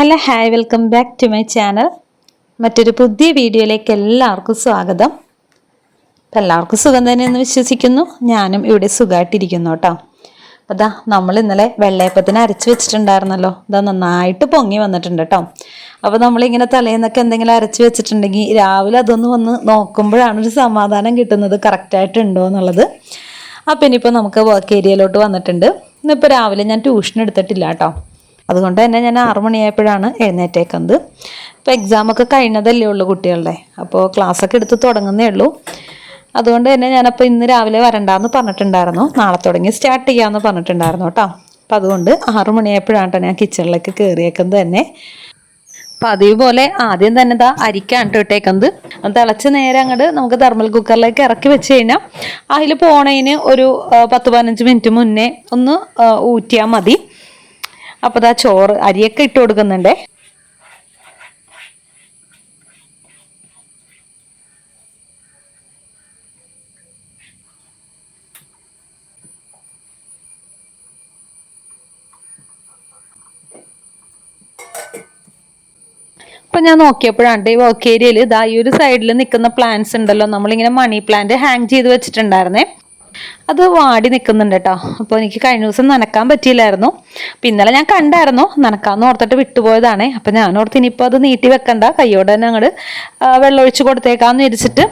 Hello hi welcome back to my channel. മറ്റൊരു പുതിയ വീഡിയോയിലേക്ക് എല്ലാവർക്കും സ്വാഗതം. അപ്പം എല്ലാവർക്കും സുഖം തന്നെയെന്ന് വിശ്വസിക്കുന്നു. ഞാനും ഇവിടെ സുഖമായിട്ടിരിക്കുന്നു കേട്ടോ. അപ്പം ദാ നമ്മൾ ഇന്നലെ വെള്ളയപ്പത്തിന് അരച്ച് വെച്ചിട്ടുണ്ടായിരുന്നല്ലോ. ഇതാ നന്നായിട്ട് പൊങ്ങി വന്നിട്ടുണ്ട് കേട്ടോ. അപ്പോൾ നമ്മളിങ്ങനെ തലേന്നൊക്കെ എന്തെങ്കിലും അരച്ച് വെച്ചിട്ടുണ്ടെങ്കിൽ രാവിലെ അതൊന്ന് വന്ന് നോക്കുമ്പോഴാണ് ഒരു സമാധാനം കിട്ടുന്നത്. കറക്റ്റായിട്ടുണ്ടോ എന്നുള്ളത്. അപ്പം ഇനിയിപ്പോൾ നമുക്ക് വർക്ക് ഏരിയയിലോട്ട് വന്നിട്ടുണ്ട്. ഇന്നിപ്പോൾ രാവിലെ ഞാൻ ട്യൂഷൻ എടുത്തിട്ടില്ല കേട്ടോ. അതുകൊണ്ട് തന്നെ ഞാൻ ആറു മണിയായപ്പോഴാണ് എഴുന്നേറ്റേക്കുന്നത്. ഇപ്പോൾ എക്സാമൊക്കെ കഴിഞ്ഞതല്ലേ ഉള്ളൂ കുട്ടികളുടെ. അപ്പോൾ ക്ലാസ്സൊക്കെ എടുത്ത് തുടങ്ങുന്നേ ഉള്ളൂ. അതുകൊണ്ട് തന്നെ ഞാനപ്പോൾ ഇന്ന് രാവിലെ വരണ്ടാന്ന് പറഞ്ഞിട്ടുണ്ടായിരുന്നു. നാളെ തുടങ്ങി സ്റ്റാർട്ട് ചെയ്യാമെന്ന് പറഞ്ഞിട്ടുണ്ടായിരുന്നു കേട്ടോ. അപ്പം അതുകൊണ്ട് ആറു മണിയായപ്പോഴാണ് ഞാൻ കിച്ചണിലേക്ക് കയറിയേക്കുന്നത് തന്നെ. അപ്പം അതേപോലെ ആദ്യം തന്നെ ഇതാ അരിക്കാണ് ഇട്ടേക്കുന്നത്. തിളച്ച് നേരെ അങ്ങോട്ട് നമുക്ക് തെർമൽ കുക്കറിലേക്ക് ഇറക്കി വെച്ച് കഴിഞ്ഞാൽ അതിൽ പോണതിന് ഒരു പത്ത് പതിനഞ്ച് മിനിറ്റ് മുന്നേ ഒന്ന് ഊറ്റിയാൽ മതി. അപ്പോൾ ദാ ചോറ് അരിയൊക്കെ ഇട്ട് കൊടുക്കുന്നുണ്ടേ. അപ്പൊ ഞാൻ നോക്കിയപ്പോഴാണ് ഈ വർക്ക് ഏരിയയിൽ ഇതാ ഈ ഒരു സൈഡിൽ നിൽക്കുന്ന പ്ലാന്റ്സ് ഉണ്ടല്ലോ. നമ്മളിങ്ങനെ മണി പ്ലാന്റ് ഹാങ് ചെയ്ത് വെച്ചിട്ടുണ്ടായിരുന്നേ. അത് വാടി നിൽക്കുന്നുണ്ട് കേട്ടോ അപ്പോൾ എനിക്ക് കഴിഞ്ഞ ദിവസം നനക്കാൻ പറ്റിയില്ലായിരുന്നു. അപ്പം ഇന്നലെ ഞാൻ കണ്ടായിരുന്നു. നനക്കാന്ന് ഓർത്തിട്ട് വിട്ടുപോയതാണ്. അപ്പം ഞാൻ ഓർത്ത് ഇനിയിപ്പോൾ അത് നീട്ടി വെക്കണ്ട. കയ്യോടെ തന്നെ അങ്ങോട്ട് വെള്ളമൊഴിച്ച് കൊടുത്തേക്കാന്ന് വിരിച്ചിട്ട്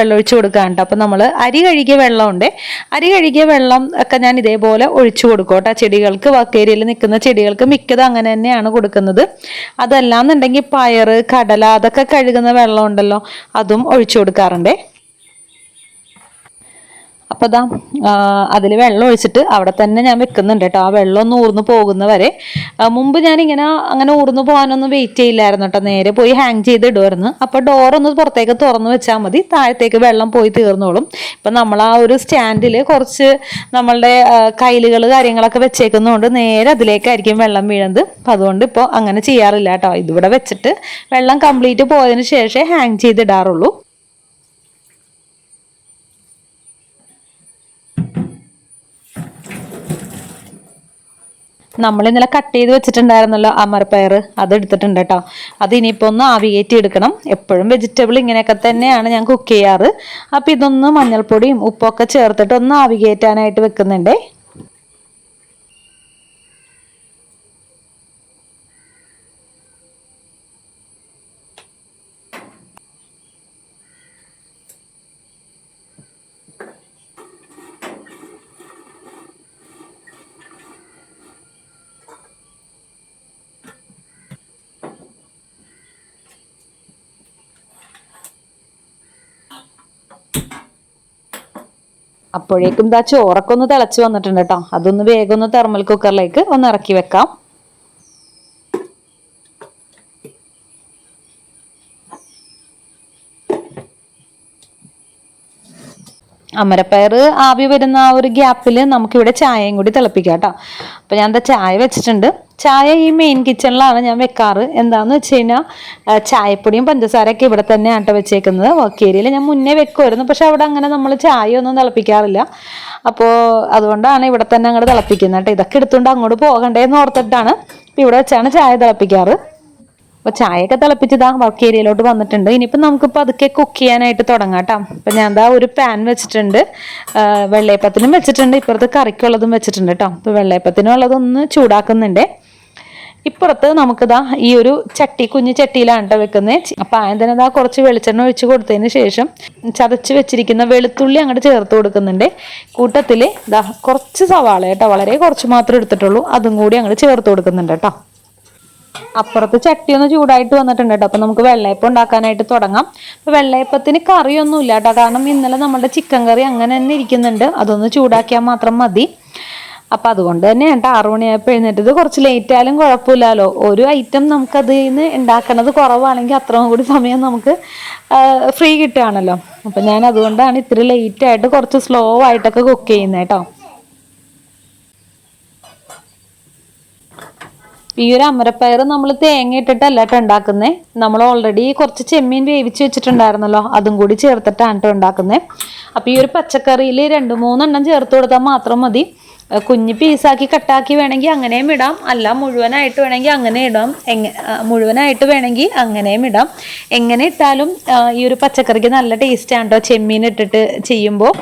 വെള്ളമൊഴിച്ച് കൊടുക്കാൻ അപ്പം നമ്മൾ അരി കഴുകിയ വെള്ളമുണ്ട്. അരി കഴുകിയ വെള്ളം ഒക്കെ ഞാൻ ഇതേപോലെ ഒഴിച്ചു കൊടുക്കും കേട്ടോ ചെടികൾക്ക് വർക്ക് നിൽക്കുന്ന ചെടികൾക്ക് മിക്കതും അങ്ങനെ തന്നെയാണ് കൊടുക്കുന്നത്. അതല്ലാന്നുണ്ടെങ്കിൽ പയറ് കടല അതൊക്കെ കഴുകുന്ന വെള്ളമുണ്ടല്ലോ അതും ഒഴിച്ചു കൊടുക്കാറുണ്ടേ. അപ്പോൾ അതാ അതിൽ വെള്ളം ഒഴിച്ചിട്ട് അവിടെ തന്നെ ഞാൻ വെക്കുന്നുണ്ട് കേട്ടോ. ആ വെള്ളം ഒന്ന് ഊർന്നു പോകുന്ന വരെ. മുമ്പ് ഞാൻ ഇങ്ങനെ അങ്ങനെ ഊർന്നു പോകാനൊന്നും വെയിറ്റ് ചെയ്യില്ലായിരുന്നു കേട്ടോ. നേരെ പോയി ഹാങ് ചെയ്ത് ഇടുമായിരുന്നു അപ്പോൾ ഡോറൊന്ന് പുറത്തേക്ക് തുറന്നു വെച്ചാൽ മതി. താഴത്തേക്ക് വെള്ളം പോയി തീർന്നോളും. ഇപ്പം നമ്മൾ ആ ഒരു സ്റ്റാൻഡിൽ കുറച്ച് നമ്മളുടെ കയ്യിലുകൾ കാര്യങ്ങളൊക്കെ വെച്ചേക്കുന്നതുകൊണ്ട് നേരെ അതിലേക്കായിരിക്കും വെള്ളം വീഴുന്നത്. അപ്പം അതുകൊണ്ട് ഇപ്പോൾ അങ്ങനെ ചെയ്യാറില്ല കേട്ടോ. ഇതിവിടെ വെച്ചിട്ട് വെള്ളം കംപ്ലീറ്റ് പോയതിന് ശേഷമേ ഹാങ് ചെയ്തിടാറുള്ളൂ. നമ്മൾ ഇന്നലെ കട്ട് ചെയ്ത് വെച്ചിട്ടുണ്ടായിരുന്നല്ലോ അമർപ്പയർ അത് എടുത്തിട്ടുണ്ട് കേട്ടോ അത് ഇനിയിപ്പോൾ ഒന്ന് ആവിയേറ്റി എടുക്കണം. എപ്പോഴും വെജിറ്റബിൾ ഇങ്ങനെയൊക്കെ തന്നെയാണ് ഞാൻ കുക്ക് ചെയ്യാറ്. അപ്പോൾ ഇതൊന്ന് മഞ്ഞൾപ്പൊടിയും ഉപ്പൊക്കെ ചേർത്തിട്ട് ഒന്ന് ആവികേറ്റാനായിട്ട് വെക്കുന്നുണ്ടേ. അപ്പോഴേക്കും ഇതാ ചോറൊക്കെ ഒന്ന് തിളച്ച് വന്നിട്ടുണ്ട് കേട്ടോ അതൊന്ന് വേഗം ഒന്ന് തെർമൽ കുക്കറിലേക്ക് ഒന്ന് ഇറക്കി വെക്കാം. അമരപ്പയർ ആവി വരുന്ന ആ ഒരു ഗ്യാപ്പിൽ നമുക്കിവിടെ ചായയും കൂടി തിളപ്പിക്കാം കേട്ടോ. അപ്പോൾ ഞാൻ എന്താ ചായ വെച്ചിട്ടുണ്ട്. ചായ ഈ മെയിൻ കിച്ചണിലാണ് ഞാൻ വെക്കാറ്. എന്താന്ന് വെച്ച് കഴിഞ്ഞാൽ ചായപ്പൊടിയും പഞ്ചസാരയൊക്കെ ഇവിടെ തന്നെ കേട്ടോ വെച്ചേക്കുന്നത്. വർക്ക് ഏരിയയിൽ ഞാൻ മുന്നേ വെക്കുമായിരുന്നു. പക്ഷെ അവിടെ അങ്ങനെ നമ്മൾ ചായ ഒന്നും തിളപ്പിക്കാറില്ല. അപ്പോൾ അതുകൊണ്ടാണ് ഇവിടെ തന്നെ അങ്ങോട്ട് തിളപ്പിക്കുന്നത് കേട്ടോ. ഇതൊക്കെ എടുത്തുകൊണ്ട് അങ്ങോട്ട് പോകണ്ടേന്ന് ഓർത്തിട്ടാണ് ഇവിടെ വെച്ചാണ് ചായ തിളപ്പിക്കാറ്. അപ്പൊ ചായയൊക്കെ തിളപ്പിച്ചതാ വർക്ക് ഏരിയയിലോട്ട് വന്നിട്ടുണ്ട്. ഇനിയിപ്പോൾ നമുക്കിപ്പോൾ അതൊക്കെ കുക്ക് ചെയ്യാനായിട്ട് തുടങ്ങാം കേട്ടോ. അപ്പം ഞാൻ എന്താ ഒരു പാൻ വെച്ചിട്ടുണ്ട്. വെള്ളയപ്പത്തിനും വെച്ചിട്ടുണ്ട്. ഇപ്പുറത്ത് കറിക്കുള്ളതും വെച്ചിട്ടുണ്ട് കേട്ടോ. അപ്പോൾ വെള്ളയപ്പത്തിനുള്ളതൊന്ന് ചൂടാക്കുന്നുണ്ട്. ഇപ്പുറത്ത് നമുക്കിതാ ഈ ഒരു ചട്ടി കുഞ്ഞു ചട്ടിയിലാണ് കേട്ടോ വെക്കുന്നത് അപ്പം ഇതാ കുറച്ച് വെളിച്ചെണ്ണ ഒഴിച്ച് കൊടുത്തതിന് ശേഷം ചതച്ച് വെച്ചിരിക്കുന്ന വെളുത്തുള്ളി അങ്ങോട്ട് ചേർത്ത് കൊടുക്കുന്നുണ്ട്. കൂട്ടത്തിൽ ഇതാ കുറച്ച് സവാള കേട്ടോ. വളരെ കുറച്ച് മാത്രം എടുത്തിട്ടുള്ളൂ. അതും കൂടി അങ്ങോട്ട് ചേർത്ത് കൊടുക്കുന്നുണ്ട് കേട്ടോ. അപ്പുറത്ത് ചട്ടി ഒന്ന് ചൂടായിട്ട് വന്നിട്ടുണ്ട് കേട്ടോ. അപ്പൊ നമുക്ക് വെള്ളയപ്പം ഉണ്ടാക്കാനായിട്ട് തുടങ്ങാം. അപ്പൊ വെള്ളയപ്പത്തിന് കറിയൊന്നും ഇല്ല കേട്ടോ. കാരണം ഇന്നലെ നമ്മുടെ ചിക്കൻ കറി അങ്ങനെ തന്നെ ഇരിക്കുന്നുണ്ട്. അതൊന്ന് ചൂടാക്കിയാൽ മാത്രം മതി. അപ്പൊ അതുകൊണ്ട് തന്നെ കേട്ടോ ആറു മണിയായപ്പോൾ എഴുന്നേറ്റത്. കുറച്ച് ലേറ്റ് ആയാലും കുഴപ്പമില്ലല്ലോ. ഒരു ഐറ്റം നമുക്ക് അതിൽ നിന്ന് ഉണ്ടാക്കണത് കുറവാണെങ്കിൽ അത്രയും കൂടി സമയം നമുക്ക് ഫ്രീ കിട്ടുകയാണല്ലോ. അപ്പൊ ഞാൻ അതുകൊണ്ടാണ് ഇത്തിരി ലേറ്റ് ആയിട്ട് കുറച്ച് സ്ലോ ആയിട്ടൊക്കെ കുക്ക് ചെയ്യുന്നത് കേട്ടോ. ഈ ഒരു അമരപ്പയർ നമ്മൾ തേങ്ങ ഇട്ടിട്ടല്ല കേട്ടോ ഉണ്ടാക്കുന്നത് നമ്മൾ ഓൾറെഡി കുറച്ച് ചെമ്മീൻ വേവിച്ച് വെച്ചിട്ടുണ്ടായിരുന്നല്ലോ. അതും കൂടി ചേർത്തിട്ടാണ് കേട്ടോ ഉണ്ടാക്കുന്നത് അപ്പോൾ ഈ ഒരു പച്ചക്കറിയിൽ രണ്ട് മൂന്നെണ്ണം ചേർത്ത് കൊടുത്താൽ മാത്രം മതി. കുഞ്ഞ് പീസാക്കി കട്ടാക്കി വേണമെങ്കിൽ അങ്ങനെയും ഇടാം. അല്ല മുഴുവനായിട്ട് വേണമെങ്കിൽ അങ്ങനെ ഇടാം. എങ്ങ മുഴുവനായിട്ട് വേണമെങ്കിൽ അങ്ങനെയും ഇടാം. എങ്ങനെ ഇട്ടാലും ഈ ഒരു പച്ചക്കറിക്ക് നല്ല ടേസ്റ്റാണ് കേട്ടോ ചെമ്മീൻ ഇട്ടിട്ട് ചെയ്യുമ്പോൾ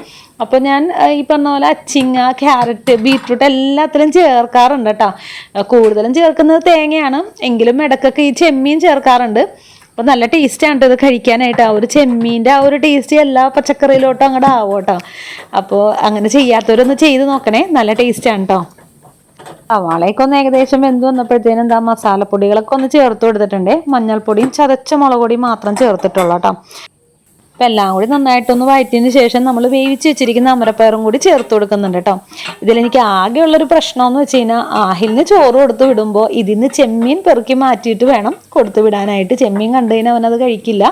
അപ്പോൾ ഞാൻ ഈ പറഞ്ഞ പോലെ അച്ചിങ്ങ ക്യാരറ്റ് ബീറ്റ്റൂട്ട് എല്ലാത്തിലും ചേർക്കാറുണ്ട് കേട്ടോ കൂടുതലും ചേർക്കുന്നത് തേങ്ങയാണ്. എങ്കിലും ഇടക്കൊക്കെ ഈ ചെമ്മീൻ ചേർക്കാറുണ്ട്. അപ്പോൾ നല്ല ടേസ്റ്റാണ് ഇത് കഴിക്കാനായിട്ട്. ആ ഒരു ചെമ്മീന്റെ ആ ഒരു ടേസ്റ്റ് എല്ലാ പച്ചക്കറിയിലോട്ടും അങ്ങോട്ട് ആവും കേട്ടോ അപ്പോൾ അങ്ങനെ ചെയ്യാത്തവരൊന്ന് ചെയ്ത് നോക്കണേ. നല്ല ടേസ്റ്റാണ് കേട്ടോ സവാളയൊക്കെ ഒന്ന് ഏകദേശം വെന്ത് വന്നപ്പോഴത്തേനും എന്താ മസാലപ്പൊടികളൊക്കെ ഒന്ന് ചേർത്ത് കൊടുത്തിട്ടുണ്ട്. മഞ്ഞൾപ്പൊടിയും ചതച്ച മുളക് പൊടിയും മാത്രം ചേർത്തിട്ടുള്ളൂ കേട്ടോ അപ്പം എല്ലാം കൂടി നന്നായിട്ടൊന്ന് വഴറ്റിയതിന് ശേഷം നമ്മൾ വേവിച്ച് വെച്ചിരിക്കുന്ന അമരപ്പയറും കൂടി ചേർത്ത് കൊടുക്കുന്നുണ്ട് കേട്ടോ. ഇതിലെനിക്ക് ആകെയുള്ളൊരു പ്രശ്നമെന്ന് വെച്ച് കഴിഞ്ഞാൽ ആഹിലിന് ചോറ് കൊടുത്ത് വിടുമ്പോൾ ഇതിന് ചെമ്മീൻ പെറുക്കി മാറ്റിയിട്ട് വേണം കൊടുത്ത് വിടാനായിട്ട്. ചെമ്മീൻ കണ്ടു കഴിഞ്ഞാൽ അവനത് കഴിക്കില്ല.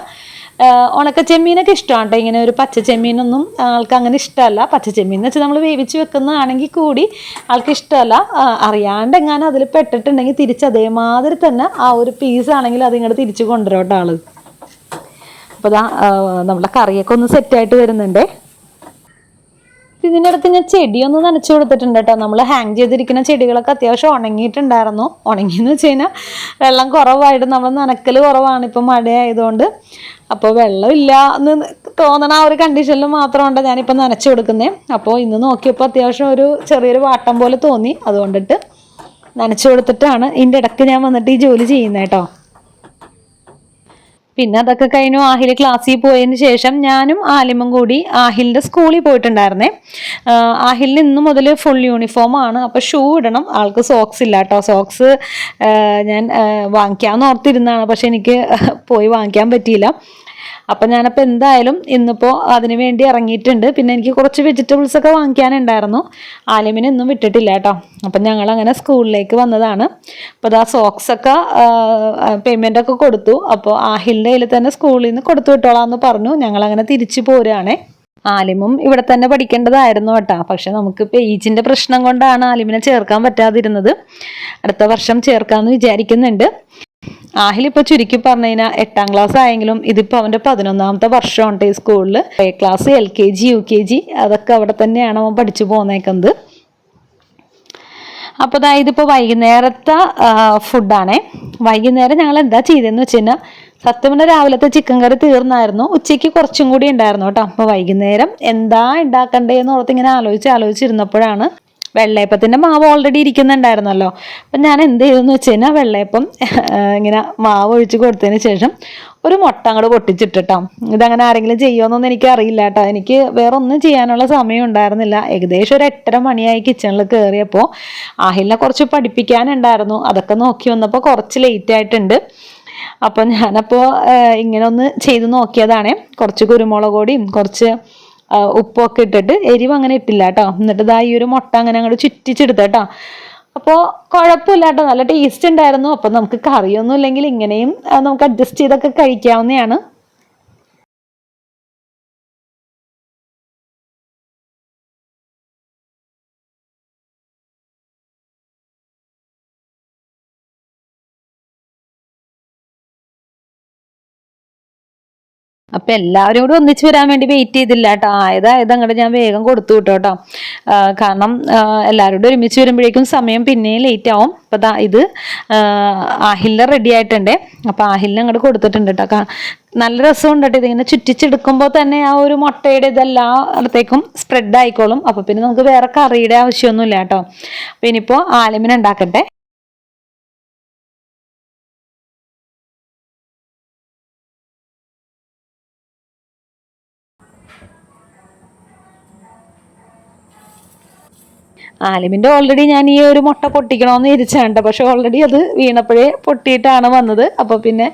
ഉണക്ക ചെമ്മീനൊക്കെ ഇഷ്ടമാണ് കേട്ടോ. ഇങ്ങനെ ഒരു പച്ച ചെമ്മീനൊന്നും ആൾക്ക് അങ്ങനെ ഇഷ്ടമല്ല. പച്ച ചെമ്മീൻ എന്ന് വെച്ചാൽ നമ്മൾ വേവിച്ച് വെക്കുന്നതാണെങ്കിൽ കൂടി ആൾക്ക് ഇഷ്ടമല്ല. അറിയാണ്ട് എങ്ങാനും അതിൽ പെട്ടിട്ടുണ്ടെങ്കിൽ തിരിച്ച് അതേമാതിരി തന്നെ ആ ഒരു പീസാണെങ്കിൽ ആണെങ്കിൽ അത് ഇങ്ങോട്ട് തിരിച്ച് കൊണ്ടുവരും കേട്ടോ ആൾ. അപ്പോൾ ദാ നമ്മുടെ കറിയൊക്കെ ഒന്ന് സെറ്റായിട്ട് വരുന്നുണ്ടേ. ഇതിന്റെ അടുത്ത് ഞാൻ ചെടിയൊന്ന് നനച്ചു കൊടുത്തിട്ടുണ്ട് കേട്ടോ. നമ്മൾ ഹാങ് ചെയ്തിരിക്കുന്ന ചെടികളൊക്കെ അത്യാവശ്യം ഉണങ്ങിയിട്ടുണ്ടായിരുന്നു. ഉണങ്ങിയെന്ന് വെച്ച് കഴിഞ്ഞാൽ വെള്ളം കുറവായിട്ട് നമ്മൾ നനക്കൽ കുറവാണ് ഇപ്പം മഴയായതുകൊണ്ട്. അപ്പോൾ വെള്ളമില്ല എന്ന് തോന്നണ ആ ഒരു കണ്ടീഷനിൽ മാത്രമുണ്ട് ഞാനിപ്പോൾ നനച്ചു കൊടുക്കുന്നത് അപ്പോൾ ഇന്ന് നോക്കിയപ്പോൾ അത്യാവശ്യം ഒരു ചെറിയൊരു വാട്ടം പോലെ തോന്നി. അതുകൊണ്ടിട്ട് നനച്ചു കൊടുത്തിട്ടാണ് ഇതിന്റെ ഇടയ്ക്ക് ഞാൻ വന്നിട്ട് ഈ ജോലി ചെയ്യുന്നത് കേട്ടോ. പിന്നെ അതൊക്കെ കഴിഞ്ഞു ആഹിൽ ക്ലാസ്സിൽ പോയതിന് ശേഷം ഞാനും ആലിമും കൂടി ആഹിലിന്റെ സ്കൂളിൽ പോയിട്ടുണ്ടായിരുന്നേ. ആഹ് ആഹിലിന് ഇന്ന് മുതൽ ഫുൾ യൂണിഫോം ആണ്. അപ്പോൾ ഷൂ ഇടണം. ആൾക്ക് സോക്സ് ഇല്ല കേട്ടോ സോക്സ് ഞാൻ വാങ്ങിക്കാമെന്ന് ഓർത്തിരുന്നതാണ്. പക്ഷെ എനിക്ക് പോയി വാങ്ങിക്കാൻ പറ്റിയില്ല. അപ്പം ഞാനപ്പോൾ എന്തായാലും ഇന്നിപ്പോൾ അതിന് വേണ്ടി ഇറങ്ങിയിട്ടുണ്ട്. പിന്നെ എനിക്ക് കുറച്ച് വെജിറ്റബിൾസ് ഒക്കെ വാങ്ങിക്കാനുണ്ടായിരുന്നു. ആലിമിനെ ഒന്നും വിട്ടിട്ടില്ല കേട്ടോ. അപ്പം ഞങ്ങൾ അങ്ങനെ സ്കൂളിലേക്ക് വന്നതാണ്. അപ്പോൾ ആ സോക്സ് ഒക്കെ പേയ്മെന്റ് ഒക്കെ കൊടുത്തു. അപ്പോൾ ആഹിലിന്റെ കയ്യിൽ തന്നെ സ്കൂളിൽ നിന്ന് കൊടുത്തു വിട്ടോളാം എന്ന് പറഞ്ഞു. ഞങ്ങൾ അങ്ങനെ തിരിച്ചു പോരുകയാണേ ആലിമും ഇവിടെ തന്നെ പഠിക്കേണ്ടതായിരുന്നു കേട്ടോ. പക്ഷെ നമുക്ക് പേജിന്റെ പ്രശ്നം കൊണ്ടാണ് ആലിമിനെ ചേർക്കാൻ പറ്റാതിരുന്നത്. അടുത്ത വർഷം ചേർക്കാമെന്ന് വിചാരിക്കുന്നുണ്ട്. ആഹിലിപ്പോൾ ചുരുക്കി പറഞ്ഞു കഴിഞ്ഞാൽ എട്ടാം ക്ലാസ് ആയെങ്കിലും ഇതിപ്പോ അവന്റെ പതിനൊന്നാമത്തെ വർഷമുണ്ട് ഈ സ്കൂളിൽ A class L K G U K G അതൊക്കെ അവിടെ തന്നെയാണ് അവൻ പഠിച്ചു പോന്നേക്കുന്നത്. അപ്പോൾ ദാ ഇതിപ്പോൾ വൈകുന്നേരത്തെ ഫുഡാണേ വൈകുന്നേരം ഞങ്ങൾ എന്താ ചെയ്തതെന്ന് വെച്ച് കഴിഞ്ഞാൽ സത്യം പറഞ്ഞാൽ രാവിലത്തെ ചിക്കൻ കറി തീർന്നായിരുന്നു. ഉച്ചയ്ക്ക് കുറച്ചും കൂടി ഉണ്ടായിരുന്നു കേട്ടോ. അപ്പോൾ വൈകുന്നേരം എന്താ ഉണ്ടാക്കണ്ടേന്ന് ഓർത്ത് ഇങ്ങനെ ആലോചിച്ച് ആലോചിച്ചിരുന്നപ്പോഴാണ് വെള്ളയപ്പത്തിന്റെ മാവ് ഓൾറെഡി ഇരിക്കുന്നുണ്ടായിരുന്നല്ലോ. അപ്പം ഞാൻ എന്ത് ചെയ്തെന്ന് വെച്ച് കഴിഞ്ഞാൽ വെള്ളയപ്പം ഇങ്ങനെ മാവ് ഒഴിച്ച് കൊടുത്തതിന് ശേഷം ഒരു മുട്ട അങ്ങോട്ട് പൊട്ടിച്ചിട്ടിട്ടോ. ഇതങ്ങനെ ആരെങ്കിലും ചെയ്യുമെന്നൊന്നും എനിക്ക് അറിയില്ല കേട്ടോ എനിക്ക് വേറെ ഒന്നും ചെയ്യാനുള്ള സമയം ഉണ്ടായിരുന്നില്ല. ഏകദേശം ഒരു എട്ടര മണിയായി കിച്ചണിൽ കയറിയപ്പോൾ ആഹിലിനെ കുറച്ച് പഠിപ്പിക്കാനുണ്ടായിരുന്നു. അതൊക്കെ നോക്കി വന്നപ്പോൾ കുറച്ച് ലേറ്റ് ആയിട്ടുണ്ട്. അപ്പം ഞാനപ്പോൾ ഇങ്ങനെ ഒന്ന് ചെയ്ത് നോക്കിയതാണേ. കുറച്ച് കുരുമുളക് പൊടിയും കുറച്ച് ഉപ്പൊക്കെ ഇട്ടിട്ട് എരിവ് അങ്ങനെ ഇട്ടില്ല കേട്ടോ എന്നിട്ട് ഇതാ ഈ ഒരു മുട്ട അങ്ങനെ അങ്ങോട്ട് ചുറ്റിച്ചെടുത്ത കേട്ടോ അപ്പോൾ കുഴപ്പമില്ല കേട്ടോ നല്ല ടേസ്റ്റ് ഉണ്ടായിരുന്നു. അപ്പോൾ നമുക്ക് കറിയൊന്നും ഇല്ലെങ്കിൽ ഇങ്ങനെയും നമുക്ക് അഡ്ജസ്റ്റ് ചെയ്തൊക്കെ കഴിക്കാവുന്നതാണ്. അപ്പം എല്ലാവരും കൂടി ഒന്നിച്ച് വരാൻ വേണ്ടി വെയിറ്റ് ചെയ്തില്ല കേട്ടോ. ആയതായത് അങ്ങോട്ട് ഞാൻ വേഗം കൊടുത്തു വിട്ടോ കേട്ടോ. കാരണം എല്ലാവരോടും എല്ലാവരും ഒരുമിച്ച് വരുമ്പോഴേക്കും സമയം പിന്നെയും ലേറ്റ് ആവും. അപ്പം ഇത് ആഹില്ല റെഡി ആയിട്ടുണ്ട്. അപ്പം ആഹില്ല അങ്ങോട്ട് കൊടുത്തിട്ടുണ്ട് കേട്ടോ. നല്ല രസമുണ്ട് കേട്ടോ ഇതിങ്ങനെ ചുറ്റിച്ചെടുക്കുമ്പോൾ തന്നെ ആ ഒരു മുട്ടയുടെ ഇതെല്ലാ ഇടത്തേക്കും സ്പ്രെഡ് ആയിക്കോളും. അപ്പോൾ പിന്നെ നമുക്ക് വേറെ കറിയുടെ ആവശ്യമൊന്നുമില്ല കേട്ടോ. അപ്പം ഇനിയിപ്പോൾ ആലിമിന് ആലിമിന്റെ ഓൾറെഡി ഞാൻ ഈ ഒരു മുട്ട പൊട്ടിക്കണമെന്ന് ഇരിച്ചാണ് പക്ഷെ ഓൾറെഡി അത് വീണപ്പോഴേ പൊട്ടിയിട്ടാണ് വന്നത്. അപ്പോൾ പിന്നെ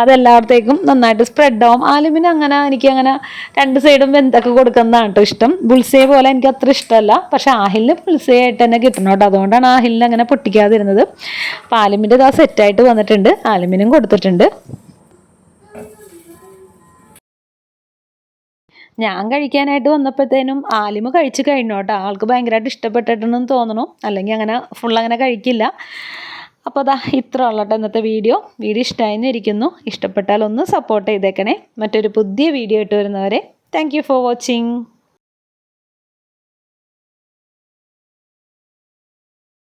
അതെല്ലായിടത്തേക്കും നന്നായിട്ട് സ്പ്രെഡ് ആവും. ആലിമിന് അങ്ങനെ എനിക്ക് അങ്ങനെ രണ്ട് സൈഡും വെന്തൊക്കെ കൊടുക്കുന്നതാണ് കേട്ടോ ഇഷ്ടം. ബുൾസേ പോലെ എനിക്ക് അത്ര ഇഷ്ടമല്ല. പക്ഷെ ആഹിലിന് ബുൾസേ ആയിട്ട് തന്നെ കിട്ടണം കേട്ടോ അതുകൊണ്ടാണ് ആഹിലിന് അങ്ങനെ പൊട്ടിക്കാതിരുന്നത്. അപ്പോൾ ആലിമിന്റെ ഇതാ സെറ്റായിട്ട് വന്നിട്ടുണ്ട്. ആലിമിനും കൊടുത്തിട്ടുണ്ട്. ഞാൻ കഴിക്കാനായിട്ട് വന്നപ്പോഴത്തേനും ആലിമ കഴിച്ച് കഴിഞ്ഞു കേട്ടോ. ആൾക്ക് ഭയങ്കരമായിട്ട് ഇഷ്ടപ്പെട്ടിട്ടുണ്ടെന്ന് തോന്നണു അല്ലെങ്കിൽ അങ്ങനെ ഫുൾ അങ്ങനെ കഴിക്കില്ല. അപ്പോൾ അതാ ഇത്ര ഉള്ളട്ടോ ഇന്നത്തെ വീഡിയോ. വീഡിയോ ഇഷ്ടമായെന്ന് ഇരിക്കുന്നു. ഇഷ്ടപ്പെട്ടാൽ ഒന്ന് സപ്പോർട്ട് ചെയ്തേക്കണേ. മറ്റൊരു പുതിയ വീഡിയോ ഇട്ട് വരുന്നവരെ താങ്ക് ഫോർ വാച്ചിങ്